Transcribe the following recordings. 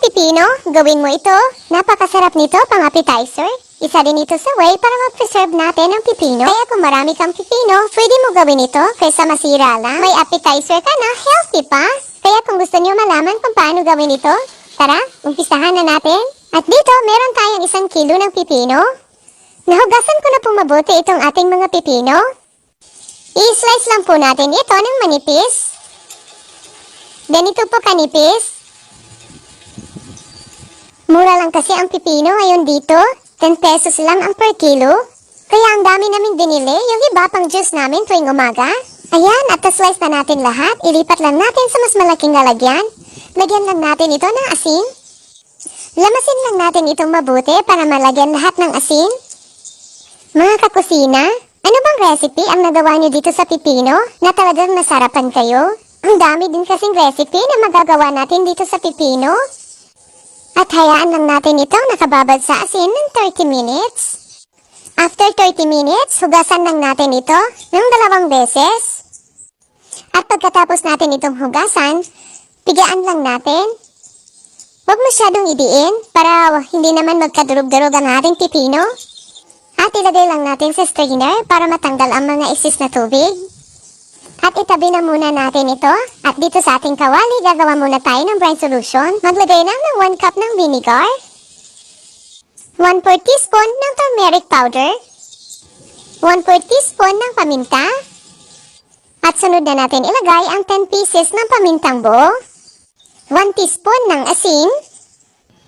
pipino, gawin mo ito. Napakasarap nito pang appetizer. Isa din ito sa way para mag-preserve natin ang pipino. Kaya kung marami kang pipino, pwede mo gawin ito kaysa masira lang. May appetizer ka na, healthy pa. Kaya kung gusto niyo malaman kung paano gawin ito, tara, umpisahan na natin. At dito, meron tayong isang kilo ng pipino. Nahugasan ko na pong mabuti itong ating mga pipino. I-slice lang po natin ito ng manipis. Ganito po kanipis. Mura lang kasi ang pipino ngayon dito. 10 pesos lang ang per kilo. Kaya ang dami namin binili, yung iba pang juice namin tuwing umaga. Ayan, at slice na natin lahat. Ilipat lang natin sa mas malaking lalagyan. Lagyan lang natin ito ng asin. Lamasin lang natin itong mabuti para malagyan lahat ng asin. Mga kakusina, ano bang recipe ang nagawa niyo dito sa pipino na talagang masarapan kayo? Ang dami din kasing recipe na magagawa natin dito sa pipino. At hayaan lang natin itong nakababad sa asin ng 30 minutes. After 30 minutes, hugasan lang natin ito ng dalawang beses. At pagkatapos natin itong hugasan, pigaan lang natin. Huwag masyadong idiin para hindi naman magkadurog-durog ang ating pipino. At ilagay lang natin sa strainer para matanggal ang mga isis na tubig. At itabi na muna natin ito. At dito sa ating kawali, gagawa muna tayo ng brine solution. Maglagay lang ng 1 cup ng vinegar. 1 4 teaspoon ng turmeric powder. 1 4 teaspoon ng paminta. At sunod na natin ilagay ang 10 pieces ng pamintang buo. 1 teaspoon ng asin.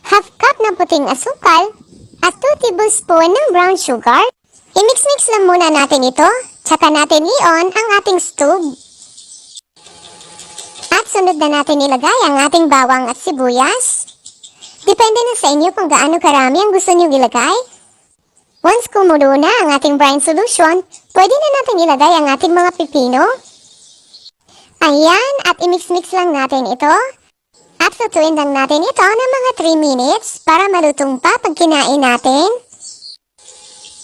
Half cup ng puting asukal. At 2 tablespoon ng brown sugar. I-mix-mix lang muna natin ito. Tsaka natin i-on ang ating stove. At sunod na natin ilagay ang ating bawang at sibuyas. Depende na sa inyo kung gaano karami ang gusto nyo ilagay. Once kumulo na ang ating brine solution, pwede na natin ilagay ang ating mga pipino. Ayan, at i-mix-mix lang natin ito. At lutuin lang natin ito ng mga 3 minutes para malutong pa pag kinain natin.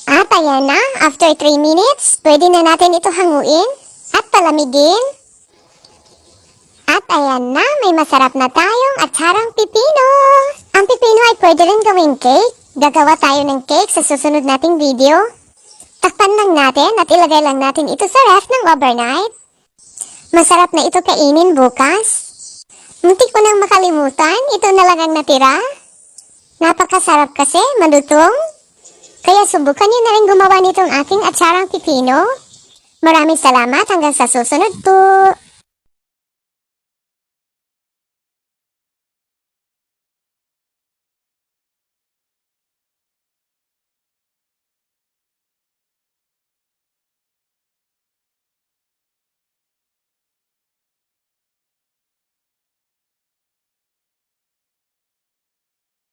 At ayan na, after 3 minutes, pwede na natin ito hanguin at palamigin. At ayan na, may masarap na tayong atsarang pipino. Ang pipino ay pwede rin gawing cake. Gagawa tayo ng cake sa susunod nating video. Takpan lang natin at ilagay lang natin ito sa ref ng overnight. Masarap na ito kainin bukas. Muntik ko nang makalimutan, ito na lang ang natira. Napakasarap kasi, malutong. Kaya subukan niyo na rin gumawa nitong aking atsarang pipino. Maraming salamat hanggang sa susunod po.